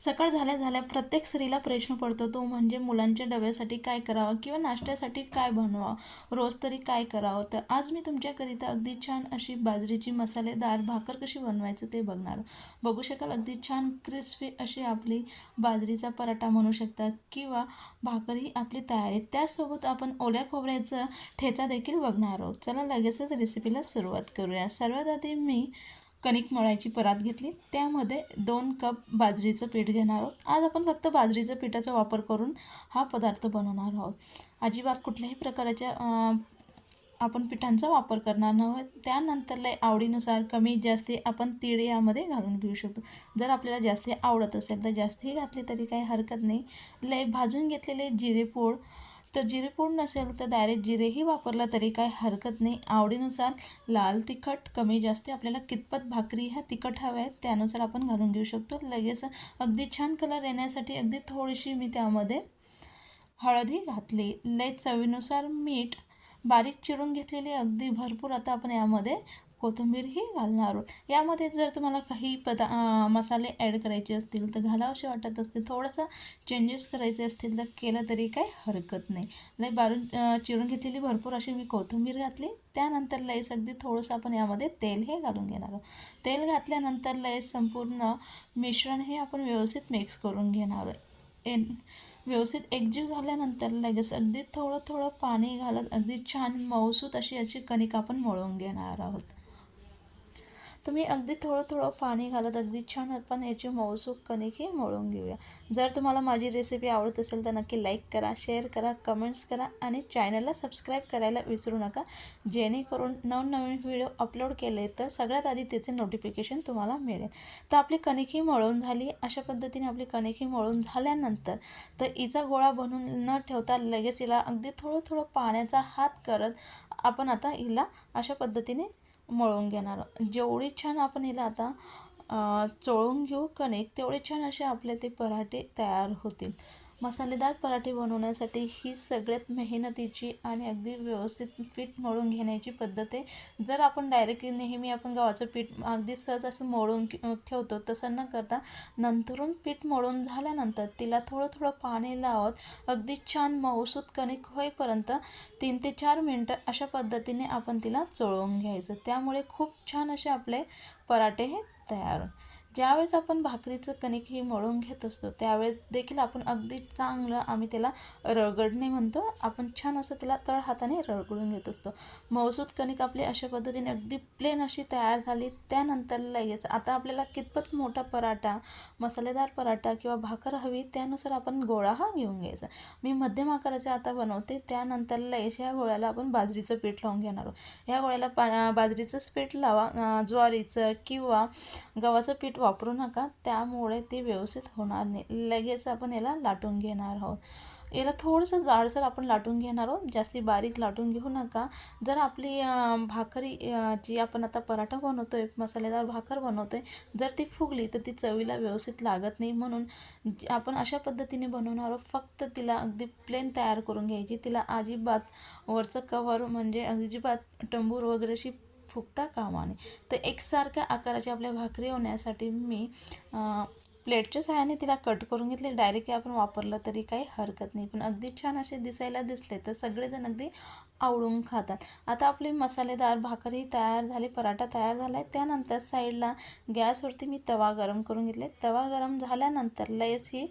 सकाळ झाल्या झाल्या प्रत्येक स्त्रीला प्रश्न पडतो तो म्हणजे मुलांच्या डब्यासाठी काय करावं किंवा नाश्त्यासाठी काय बनवावं? रोज तरी काय करावं? तर आज मी तुमच्याकरिता अगदी छान अशी बाजरीची मसालेदार भाकर कशी बनवायचं ते बघणार. बघू शकाल अगदी छान क्रिस्पी अशी आपली बाजरीचा पराठा म्हणू शकता किंवा भाकर ही आपली तयार. आहे त्याचसोबत आपण ओल्या खोबऱ्याचा ठेचा देखील बघणार आहोत. चला लगेचच रेसिपीला सुरुवात करूया. सर्वात आधी मी कणिक मळायची परात घेतली. त्यामध्ये दोन कप बाजरीचं पीठ घेणार आहोत. आज आपण फक्त बाजरीचं पिठाचा वापर करून हा पदार्थ बनवणार आहोत. अजिबात कुठल्याही प्रकारच्या आपण पिठांचा वापर करणार नव्हे त्यानंतरला आवडीनुसार कमी जास्ती आपण तीळ यामध्ये घालून घेऊ शकतो. जर आपल्याला जास्ती आवडत असेल तर जास्ती घातली तरी काही हरकत नाही. लय भाजून घेतलेले जिरेपूड तर जिरेपूड नसेल तर डायरेक्ट जिरेही वापरला तरी काही हरकत नाही. आवडीनुसार लाल तिखट कमी जास्त आपल्याला कितपत भाकरी ह्या तिखट हव्या आहेत त्यानुसार आपण घालून घेऊ शकतो. लगेच अगदी छान कलर येण्यासाठी अगदी थोडीशी मी त्यामध्ये हळदी घातली. लय चवीनुसार मीठ बारीक चिरून घेतलेली अगदी भरपूर आता आपण यामध्ये कोथिंबीरही घालणार आहोत. यामध्ये जर तुम्हाला काही पदा मसाले ॲड करायचे असतील तर घालावसे वाटत असतील थोडासा चेंजेस करायचे असतील तर केलं तरी काही हरकत नाही. लई बारून चिरून घेतलेली भरपूर अशी मी कोथिंबीर घातली. त्यानंतर लईस अगदी थोडंसं आपण यामध्ये तेल हे घालून घेणार आहोत. तेल घातल्यानंतर लईस संपूर्ण मिश्रण हे आपण व्यवस्थित मिक्स करून घेणार आहोत. एन व्यवस्थित एकजीव झाल्यानंतर लगेच अगदी थोडं थोडं पाणी घालत अगदी छान मऊसूत अशी याची कणिक आपण मळून घेणार आहोत. तुम्ही अगदी थोडं थोडं पाणी घालत अगदी छान आपण याची मऊसूक कणिक ही मळून घेऊया. जर तुम्हाला माझी रेसिपी आवडत असेल तर नक्की लाईक करा शेअर करा कमेंट्स करा आणि चॅनलला सबस्क्राईब करायला विसरू नका. जेणेकरून नवनवीन व्हिडिओ अपलोड केले तर सगळ्यात आधी त्याचे नोटिफिकेशन तुम्हाला मिळेल. तर आपली कणिक ही मळून झाली. अशा पद्धतीने आपली कणिक ही मळून झाल्यानंतर तर इचा गोळा बनवून न ठेवता लगेच हिला अगदी थोडं थोडं पाण्याचा हात करत आपण आता हिला अशा पद्धतीने मळून घेणार. जेवढी छान आपण हिला आता चोळून घेऊ कणिक तेवढे छान असे आपले ते पराठे तयार होतील. मसालेदार पराठे बनवण्यासाठी ही सगळ्यात मेहनतीची आणि अगदी व्यवस्थित पीठ मळून घेण्याची पद्धत आहे. जर आपण डायरेक्टली नेहमी आपण गव्हाचं पीठ अगदी सहज असं मळून ठेवतो तसं न करता नंतरून पीठ मळून झाल्यानंतर तिला थोडं थोडं पाणी लावत अगदी छान मऊसूत कणिक होईपर्यंत तीन ते चार मिनटं अशा पद्धतीने आपण तिला चोळवून घ्यायचं. त्यामुळे खूप छान असे आपले पराठे हे तयार ज्यावेळेस आपण भाकरीचं कणिक ही मळून घेत असतो त्यावेळेस देखील आपण अगदी चांगलं आम्ही त्याला रगडणे म्हणतो आपण छान असं त्याला तळ हाताने रगडून घेत असतो. मौसूद कणिक आपली अशा पद्धतीने अगदी प्लेन अशी तयार झाली त्यानंतर लगेच आता आपल्याला कितपत मोठा पराठा मसालेदार पराठा किंवा भाकर हवी त्यानुसार आपण गोळा हा घेऊन घ्यायचा. मी मध्यम आकाराचे आता बनवते त्यानंतर लगेच या गोळ्याला आपण बाजरीचं पीठ लावून घेणार आहोत. या गोळ्याला पा बाजरीचंच पीठ लावा ज्वारीचं किंवा गव्हाचं पीठ वापरू नका त्यामुळे ते व्यवस्थित होणार नाही. लगेच आपण याला लाटून घेणार आहोत. याला थोडंसं जाडसर आपण लाटून घेणार आहोत जास्ती बारीक लाटून घेऊ नका. जर आपली भाकरी जी आपण आता पराठा बनवतो आहे मसालेदार भाकर बनवतो आहे जर ती फुगली तर ती चवीला व्यवस्थित लागत नाही. म्हणून आपण अशा पद्धतीने बनवणार आहोत फक्त तिला अगदी प्लेन तयार करून घ्यायची. तिला अजिबात वरचं कवर म्हणजे अजिबात टंबूर वगैरेशी फुगता कामा नये तर एकसारख्या आकाराची आपल्या भाकरी होण्यासाठी मी प्लेटच्या सहाय्याने तिला कट करून घेतले. डायरेक्ट आपण वापरलं तरी काही हरकत नाही. पण अगदी छान असे दिसायला दिसले तर सगळेजण अगदी आवडून खातात. आता आपली मसालेदार भाकरी तयार झाली पराठा तयार झाला आहे त्यानंतर साईडला गॅसवरती मी तवा गरम करून घेतले. तवा गरम झाल्यानंतर लयस ही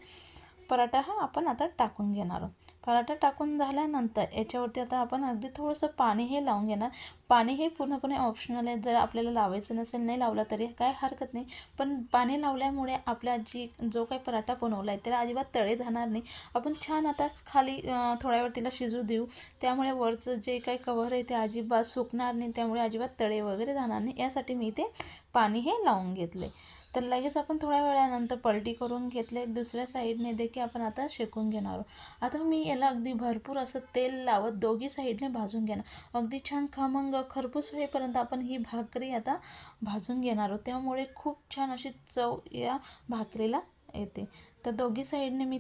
पराठा हा आपण आता टाकून घेणार आहोत. पराठा टाकून झाल्यानंतर याच्यावरती आता आपण अगदी थोडंसं पाणी हे लावून घेणार. पाणी हे पूर्णपणे ऑप्शनल आहे. जर आपल्याला लावायचं नसेल नाही लावलं तरी काय हरकत नाही. पण पाणी लावल्यामुळे आपला जी जो काही पराठा बनवला आहे त्याला अजिबात तळे जाणार नाही. आपण छान आता खाली थोड्या वेळ तिला शिजू देऊ. त्यामुळे वरचं जे काही कवर आहे ते अजिबात सुकणार नाही. त्यामुळे अजिबात तळे वगैरे जाणार नाही. यासाठी मी ते पाणी हे लावून घेतले तर लगेच आपण थोड्या वेळानंतर पलटी करून घेतले. दुसऱ्या साईडने देखील आपण आता शेकून घेणार आहोत. आता मी याला अगदी भरपूर असं तेल लावत दोघी साईडने भाजून घेणार. अगदी छान खमंग खरपूस होईपर्यंत आपण ही भाकरी आता भाजून घेणार आहोत. त्यामुळे खूप छान अशी चव या भाकरीला येते. तर दोघी साईडने मी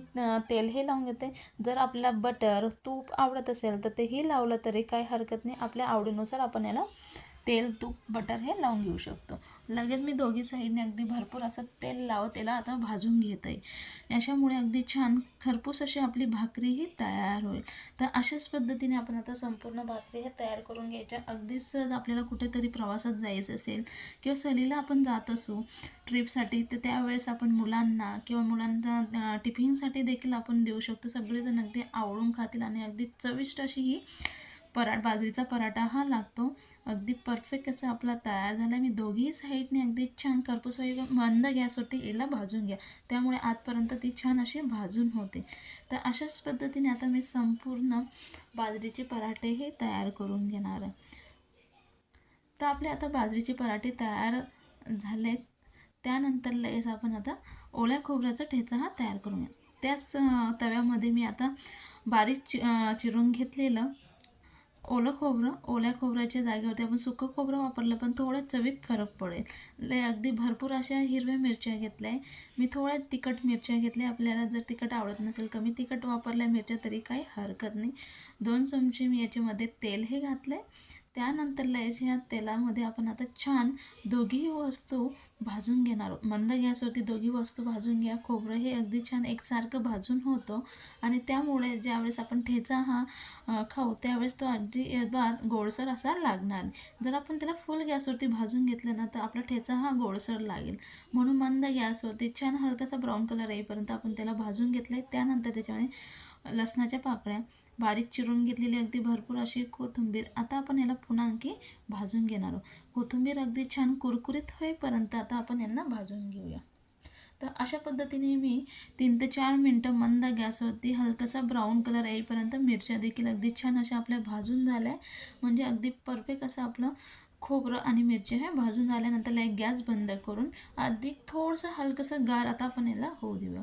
तेल हे लावून घेते. जर आपल्याला बटर तूप आवडत असेल तर तेही लावलं तरी काही हरकत नाही. आपल्या आवडीनुसार आपण याला तेल तूप बटर हे लावून घेऊ शकतो. लगेच मी दोघी साईडने अगदी भरपूर असं तेल लावत त्याला आता भाजून घेत आहे अशामुळे अगदी छान खरपूस अशी आपली भाकरीही तयार होईल. तर अशाच पद्धतीने आपण आता संपूर्ण भाकरी हे तयार करून घ्यायच्या. अगदी सहज आपल्याला कुठेतरी प्रवासात जायचं असेल किंवा सहलीला आपण जात असू ट्रिपसाठी तर त्यावेळेस आपण मुलांना किंवा मुलांना टिफिनसाठी देखील आपण देऊ शकतो. सगळेजण अगदी आवडून खातील आणि अगदी चविष्ट अशी ही पराठ बाजरीचा पराठा हा लागतो. अगदी परफेक्ट असं आपला तयार झाला. मी दोघीही साईडने अगदी छान करपूस वगैरे मंद गॅसवरती याला भाजून घ्या. त्यामुळे आतपर्यंत ती छान अशी भाजून होते. तर अशाच पद्धतीने आता मी संपूर्ण बाजरीचे पराठे हे तयार करून घेणार तर आपले आता बाजरीचे पराठे तयार झालेत. त्यानंतर लगेच आपण आता ओल्या खोबऱ्याचा ठेचा हा तयार करून घ्या त्याच तव्यामध्ये मी आता बारीक चि चिरून घेतलेलं. ओलं खोबरं ओल्या खोबऱ्याच्या जागेवरती आपण सुकं खोबरं वापरलं पण थोडं चवीत फरक पडेल. लय अगदी भरपूर अशा हिरव्या मिरच्या घेतल्या आहे. मी थोड्या तिखट मिरच्या घेतल्या. आपल्याला जर तिखट आवडत नसेल कमी तिखट वापरल्या मिरच्या तरी काही हरकत नाही. दोन चमचे मी याच्यामध्ये तेल हे घातलं आहे त्यानंतर लयच ह्या तेलामध्ये आपण आता छान दोघीही वस्तू भाजून घेणार आहोत. मंद गॅसवरती दोघी वस्तू भाजून घ्या. खोबरं हे अगदी छान एकसारखं भाजून होतं. आणि त्यामुळे ज्यावेळेस आपण ठेचा हा खाऊ त्यावेळेस तो अजिबात गोडसर असा लागणार जर आपण त्याला फुल गॅसवरती भाजून घेतलं ना तर आपला ठेचा हा गोडसर लागेल. म्हणून मंद गॅसवरती छान हलकासा ब्राऊन कलर येईपर्यंत आपण त्याला भाजून घेतलं आहे त्यानंतर त्याच्यामध्ये लसणाच्या पाकळ्या बारीक चिरून घेतलेली अगदी भरपूर अशी कोथिंबीर. आता आपण याला पुन्हा आणखी भाजून घेणार आहोत. कोथिंबीर अगदी छान कुरकुरीत होईपर्यंत आता आपण यांना भाजून घेऊया. तर अशा पद्धतीने मी तीन ते चार मिनटं मंद गॅसवरती हलकासा ब्राऊन कलर येईपर्यंत मिरच्या देखील अगदी छान अशा आपल्या भाजून झाल्या म्हणजे अगदी परफेक्ट असं आपलं खोबरं आणि मिरच्या ह्या भाजून झाल्यानंतर एक गॅस बंद करून अधिक थोडंसं हलकंसं गार आता आपण याला होऊ देऊया.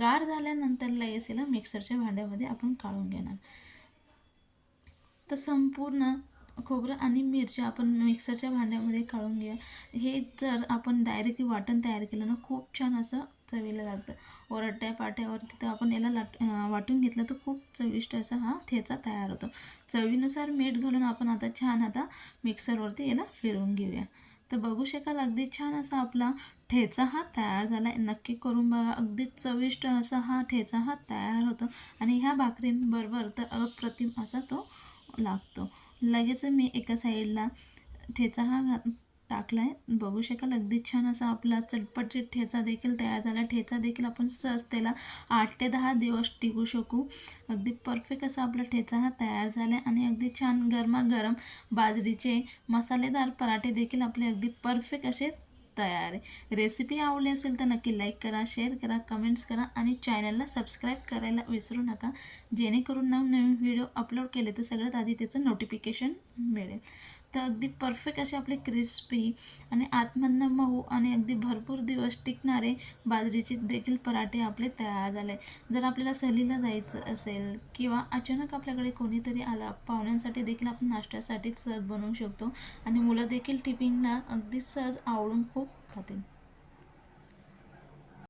गार झाल्यानंतर लगेच याला मिक्सरच्या भांड्यामध्ये आपण काढून घेणार. तर संपूर्ण खोबरं आणि मिरच्या आपण मिक्सरच्या भांड्यामध्ये काढून घेऊया. हे जर आपण डायरेक्टली वाटण तयार केलं ना खूप छान असं चवीला लागतं. ओरडट्या पाट्यावर तिथं आपण याला लाट वाटून घेतलं तर खूप चविष्ट असा हा ठेचा तयार होतो. चवीनुसार मीठ घालून आपण आता छान आता मिक्सरवरती याला फिरवून घेऊया. तर बघू शकाल अगदी छान असा आपला ठेचा हा तयार झाला आहे. नक्की करून बघा अगदी चविष्ट असा हा ठेचा हा तयार होतो. आणि ह्या भाकरींबरोबर तर अप्रतिम असा तो लागतो. लगेच मी एका साईडला ठेचा हा घात टाकला आहे बघू शकाल अगदी छान असा आपला चटपटीत ठेचा देखील तयार झाला. ठेचा देखील आपण सहज त्याला आठ ते दहा दिवस टिकू शकू. अगदी परफेक्ट असा आपला ठेचा हा तयार झाला आहे आणि अगदी छान गरमागरम बाजरीचे मसालेदार पराठे देखील आपले अगदी परफेक्ट असे तयार आहे. रेसिपी आवडली असेल तर नक्की लाईक करा शेअर करा कमेंट्स करा आणि चॅनलला सबस्क्राईब करायला विसरू नका. जेणेकरून नवनवीन व्हिडिओ अपलोड केले तर सगळ्यात आधी त्याचं नोटिफिकेशन मिळेल. तर अगदी परफेक्ट असे आपले क्रिस्पी आणि आतमधनं मऊ आणि अगदी भरपूर दिवस टिकणारे बाजरीचे देखील पराठे आपले तयार झाले. जर आपल्याला सहलीला जायचं असेल किंवा अचानक आपल्याकडे कोणीतरी आला पाहुण्यांसाठी देखील आपण नाश्त्यासाठीच सहज बनवू शकतो आणि मुलं देखील टिफिनला अगदी सहज आवडून खूप खातील.